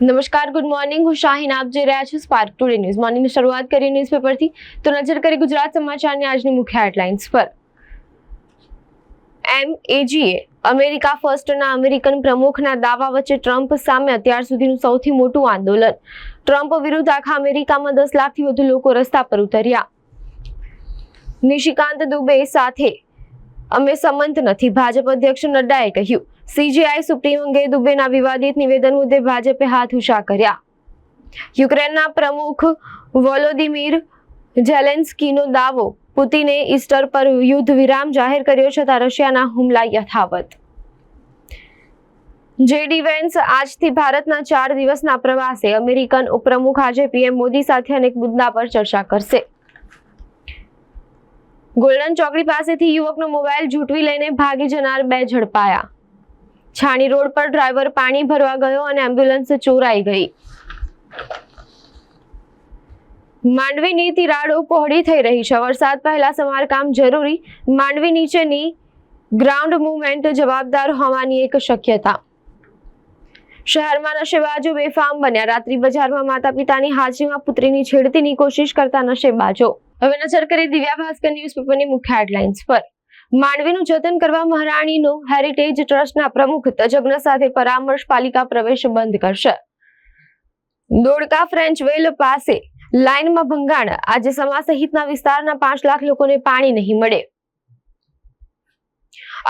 નમસ્કાર good morning હું શાહીન, આપ જોઈ રહ્યા છો સ્પાર્ક ટુડે ન્યૂઝ મોર્નિંગની શરૂઆત કરી ન્યૂઝપેપરથી તો નજર કરી ગુજરાત સમાચારની આજની મુખ્ય હેડલાઇન્સ પર. એમ એજીએ અમેરિકા ફર્સ્ટના અમેરિકન પ્રમુખના દાવા વચ્ચે ટ્રમ્પ સામે અત્યાર સુધીનું સૌથી મોટું આંદોલન. ટ્રમ્પ વિરુદ્ધ આખા અમેરિકામાં દસ લાખથી વધુ લોકો રસ્તા પર ઉતર્યા. નિશિકાંત દુબે સાથે અમે સંમત નથી, ભાજપ અધ્યક્ષ નડ્ડાએ કહ્યું. સીજીઆઈ સુપ્રીમ અંગે દુબેના વિવાદિત નિવેદન મુદ્દે ભાજપે હાથ ઉંચા કર્યા. યુક્રેનના પ્રમુખ વોલોદિમીર ઝેલેન્સ્કીનો દાવો, પુતિને ઈસ્ટર પર યુદ્ધ વિરામ જાહેર કર્યો છતાં રશિયાના હુમલા યથાવત. જેડી વેન્સ આજથી ભારતના ચાર દિવસના પ્રવાસે, અમેરિકન ઉપપ્રમુખ આજે પીએમ મોદી સાથે અનેક મુદ્દા પર ચર્ચા કરશે. ગોલ્ડન ચોકડી પાસેથી યુવકનો મોબાઈલ ઝૂંટવી લઈને ભાગી જનાર બે ઝડપાયા. છાણી રોડ પર ડ્રાઈવર પાણી ભરવા ગયો અને એમ્બ્યુલન્સ ચોરાઈ ગઈ. માંડવીની તિરાડો પહોળી થઈ રહી છે. વરસાદ પહેલા સમારકામ જરૂરી. માંડવી નીચેની ગ્રાઉન્ડ મુવમેન્ટ જવાબદાર હોવાની એક શક્યતા. શહેરમાં નશેબાજો બેફામ બન્યા. રાત્રિ બજારમાં માતા પિતાની હાજરીમાં પુત્રીની છેડતીની કોશિશ કરતા નશેબાજો. હવે નજર કરી દિવ્યા ભાસ્કર ન્યૂઝપેપરની મુખ્ય હેડલાઇન્સ પર. માંડવીનું જતન કરવા મહારાણીનો હેરિટેજ ટ્રસ્ટના પ્રમુખ તજજ્ઞ સાથે પરામર્શ પાલિકા પ્રવેશ બંધ કરશે. દોડકા ફ્રેન્ચ વેલ પાસે લાઇનમાં ભંગાણ. આજે સમા સહિતના વિસ્તારના પાંચ લાખ લોકોને પાણી નહીં મળે.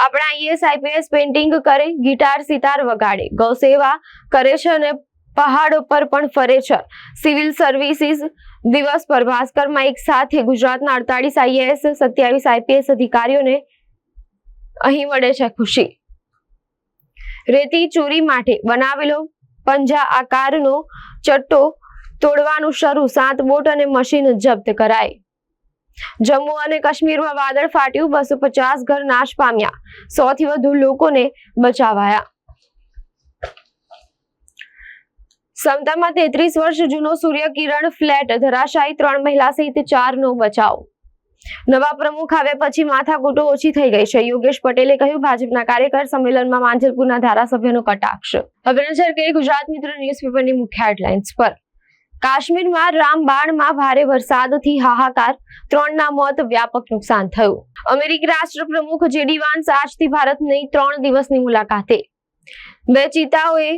આપણા આઈએસ આઈપીએસ પેઇન્ટિંગ કરે, ગિટાર, સિતાર વગાડે. ગૌસેવા કરે છે અને પહાડ ઉપર પણ ફરે છે. સિવિલ સર્વિસીસ દિવસ પર ભાસ્કરમાં એક સાથે ગુજરાતના અડતાલીસ આઈએએસ, સત્યાવીસ આઈપીએસ અધિકારીઓને અહીં મળે છે ખુશી. રેતી ચોરી માટે બનાવેલો પંજા આકારનો ચટ્ટો તોડવાનું શરૂ, સાત બોટ અને મશીન જપ્ત કરાય જમ્મુ અને કાશ્મીરમાં વાદળ ફાટ્યું, બસો પચાસ ઘર નાશ પામ્યા. સો થી વધુ લોકોને બચાવાયા. સમતામાં તેત્રીસ વર્ષ જૂનો સૂર્યકિરણ, ફ્લેટ, ધરાશાયી ત્રણ મહિલા સહિત ચારનો બચાવ. નવા પ્રમુખ આવ્યા પછી માથાકૂટો ઓછી થઈ ગઈ છે. યોગેશ પટેલે કહ્યું, ભાજપના કાર્યકર સંમેલનમાં માંજલપુરના ધારાસભ્યનો કટાક્ષ. હવે નજર કરીએ ગુજરાત મિત્ર ન્યૂઝપેપરની મુખ્ય હેડલાઇન્સ પર. કાશ્મીરમાં રામબાણમાં ભારે વરસાદથી હાહાકાર. ત્રણના મોત, વ્યાપક નુકસાન થયું. અમેરિકી રાષ્ટ્ર પ્રમુખ જેડી વાન્સ આજથી ભારતની ત્રણ દિવસની મુલાકાતે. બે ચિતાઓએ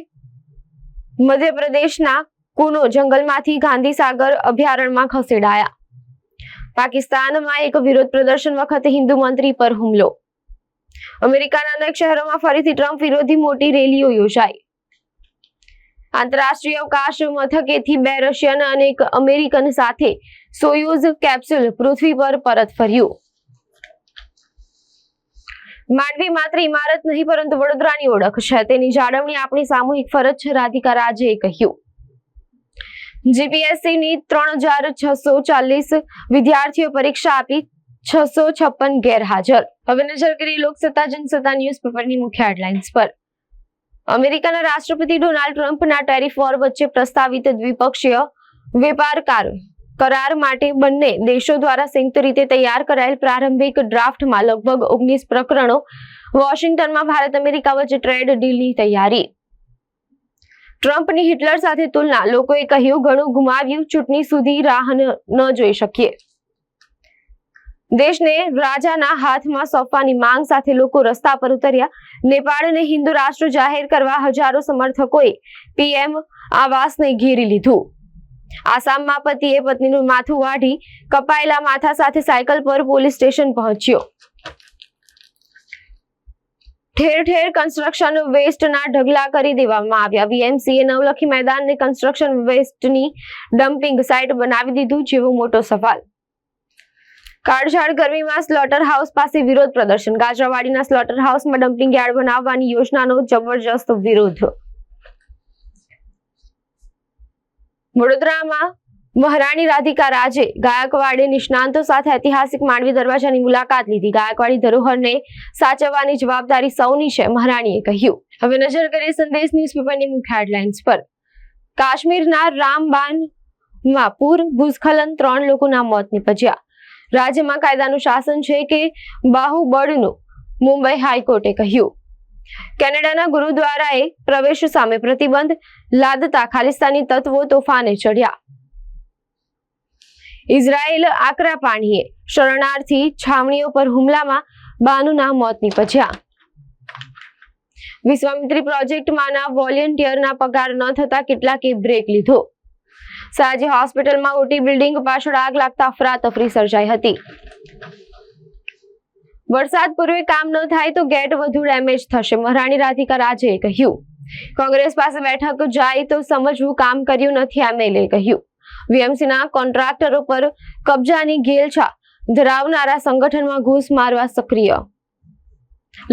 મધ્યપ્રદેશના કુનો જંગલમાંથી ગાંધીસાગર અભયારણ્યમાં ખસેડાયા. પાકિસ્તાનમાં એક વિરોધ પ્રદર્શન વખતે હિન્દુ મંત્રી પર હુમલો. અમેરિકાના અનેક શહેરોમાં ફરીથી ટ્રમ્પ વિરોધી મોટી રેલીઓ યોજાઈ. આંતરરાષ્ટ્રીય અવકાશ મથકેથી બે રશિયન અને એક અમેરિકન સાથે સોયુઝ કેપ્સ્યુલ પૃથ્વી પર પરત ફર્યું. માંડવી માત્ર ઇમારત નહીં, પરંતુ વડોદરાની ઓળખ છે. તેની જાળવણી આપણી સામૂહિક ફરજ છે, રાધિકા રાજે કહ્યું. જીપીએસસી ની ત્રણ હજાર છસો ચાલીસ વિદ્યાર્થીઓ પરીક્ષા આપી, છસો છપ્પન ગેરહાજર. હવે નજર કરી લોકસત્તા, જનસત્તા ન્યૂઝપેપરની મુખ્ય હેડલાઇન્સ પર. અમેરિકાના રાષ્ટ્રપતિ ડોનાલ્ડ ટ્રમ્પના ટેરિફ વોર વચ્ચે પ્રસ્તાવિત દ્વિપક્ષીય વેપાર કાર- કરાર માટે બંને દેશો દ્વારા સંયુક્ત રીતે તૈયાર કરાયેલ પ્રારંભિક ડ્રાફ્ટમાં લગભગ ઓગણીસ પ્રકરણો વોશિંગ્ટનમાં ભારત અમેરિકા વચ્ચે ટ્રેડ ડીલની તૈયારી. ટ્રમ્પની હિટલર સાથે તુલના, લોકોએ કહ્યું, ઘણું ગુમાવ્યું, ચૂંટણી સુધી રાહ ન જોઈ શકીએ. દેશને રાજાના હાથમાં સોંપવાની માંગ સાથે લોકો રસ્તા પર ઉતર્યા. નેપાળને હિન્દુ રાષ્ટ્ર જાહેર કરવા હજારો સમર્થકોએ પીએમ આવાસને ઘેરી લીધું. આસામમાં પતિએ પત્નીનું માથું વાઢી કપાયેલા માથા સાથે સાયકલ પર પોલીસ સ્ટેશન પહોંચ્યો. ઠેર ઠેર કન્સ્ટ્રક્શન વેસ્ટના ઢગલા કરી દેવામાં આવ્યા. વીએમસીએ નવલખી મેદાનને કન્સ્ટ્રક્શન વેસ્ટની ડમ્પિંગ સાઇટ બનાવી દીધું જેવો મોટો સવાલ. કાળઝાળ ગરમીમાં સ્લોટર હાઉસ પાસે વિરોધ પ્રદર્શન. ગાજરાવાડીના સ્લોટર હાઉસમાં ડમ્પિંગ યાર્ડ બનાવવાની યોજનાનો જબરજસ્ત વિરોધ. વડોદરામાં મહારાણી રાધિકા રાજે ગાયકવાડે નિષ્ણાંતો સાથે ઐતિહાસિક માંડવી દરવાજાની મુલાકાત લીધી. ગાયકવાડી ધરોહરને સાચવવાની જવાબદારી સૌની છે, મહારાણીએ કહ્યું. હવે નજર કરીએ સંદેશ ન્યૂઝપેપરની મુખ્ય હેડલાઇન્સ પર. કાશ્મીરના રામબાનમાં પૂર, ભૂસ્ખલન ત્રણ લોકોના મોત નીપજ્યા. રાજ્યમાં કાયદાનું શાસન છે કે બાહુબળનું મુંબઈ હાઈકોર્ટે કહ્યું. કેનેડાના ગુરુદ્વારાએ પ્રવેશ સામે પ્રતિબંધ, લાદતા ખાલિસ્તાની તત્વો તોફાને ચડ્યા. ઇઝરાયેલ આકરા પાણીએ શરણાર્થી છાવણીઓ પર હુમલામાં બાનુના મોત નીપજ્યા. વિશ્વામિત્રી પ્રોજેક્ટમાંના વોલેન્ટિયરના પગાર ન થતા કેટલાકે બ્રેક લીધો. સાંજે હોસ્પિટલમાં ઓટી બિલ્ડિંગ પાછળ આગ લાગતા અફરાતફરી સર્જાઈ હતી. વરસાદ પૂર્વે કામ ન થાય તો ગેટ વધુ ડેમેજ થશે. મહારાણી રાધિકા રાજે કહ્યું, કોંગ્રેસ પાસે બેઠક જાય તો સમજવું કામ કર્યું નથી એમએલએ કહ્યું. વીએમસીના કોન્ટ્રાક્ટરો પર કબજાની ગેલછા ધરાવનારા સંગઠનમાં ઘૂસ મારવા સક્રિય.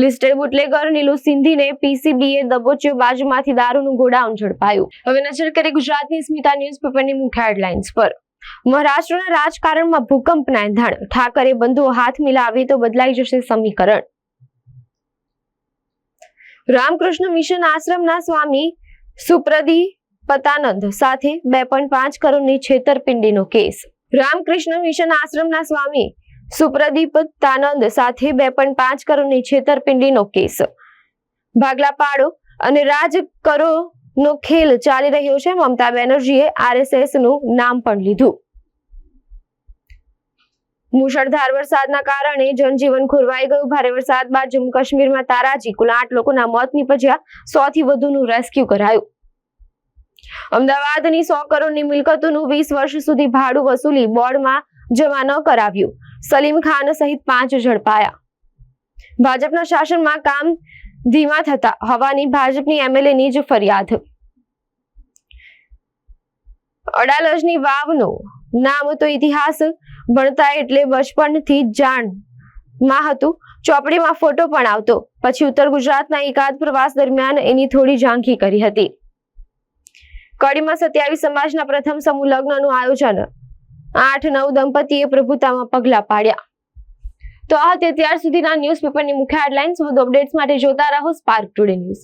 લિસ્ટેડ બુટલેગર નીલુ સિંધીને પીસીબીએ દબોચ્યો બાજુમાંથી દારૂનું ગોડાઉન ઝડપાયું. હવે નજર કરી ગુજરાતની સ્મિતા ન્યૂઝપેપરની મુખ્ય હેડલાઇન્સ પર. મહારાષ્ટ્રના રાજકારણમાં ભૂકંપના એંધાણ. ઠાકરે બંધુઓ હાથ મિલાવે તો બદલાઈ જશે સમીકરણ. રામકૃષ્ણ મિશન આશ્રમના સ્વામી સુપ્રદી પતાનંદ સાથે બે પોઈન્ટ પાંચ કરોડની છેતરપિંડીનો કેસ. રામકૃષ્ણ મિશન આશ્રમના સ્વામી સુપ્રદીપ તાનંદ સાથે બે પોઈન્ટ પાંચ કરોડની છેતરપિંડીનો કેસ. ભાગલા પાડો અને રાજ કરો નો ખેલ ચાલી રહ્યો છે. મમતા બેનર્જીએ આરએસએસનું નામ પણ લીધું. મુશળધાર વરસાદના કારણે જનજીવન ખોરવાઈ ગયું. ભારે વરસાદ બાદ જમ્મુ કાશ્મીરમાં તારાજી, કુલ આઠ લોકોના મોત નીપજ્યા. સો થી વધુનું રેસ્ક્યુ કરાયું. અમદાવાદની સો કરોડની મિલકતોનું વીસ વર્ષ સુધી ભાડું વસૂલી બોર્ડમાં જમા ન કરાવ્યું. સલીમ ખાન સહિત પાંચ ઝડપાયા. ભાજપના શાસનમાં કામ ધીમા થતા હવાની ભાજપની એમએલએની જ ફરિયાદ. અડાલજની વાવનો નામ તો ઇતિહાસ ભણતા એટલે બચપણથી જાણ. માં હતું, ચોપડીમાં ફોટો પણ આવતો, પછી ઉત્તર ગુજરાતના એકાદ પ્રવાસ દરમિયાન એની થોડી ઝાંખી કરી હતી. કડીમાં સત્યાવીસ સમાજના પ્રથમ સમૂહ લગ્નનું આયોજન. આઠ નવ દંપતીએ પ્રભુતામાં પગલા પાડ્યા. તો આ હતી ત્યાર સુધીના ન્યૂઝપેપરની મુખ્ય હેડલાઇન્સ વધુ અપડેટ્સ માટે જોતા રહો સ્પાર્ક ટુડે ન્યૂઝ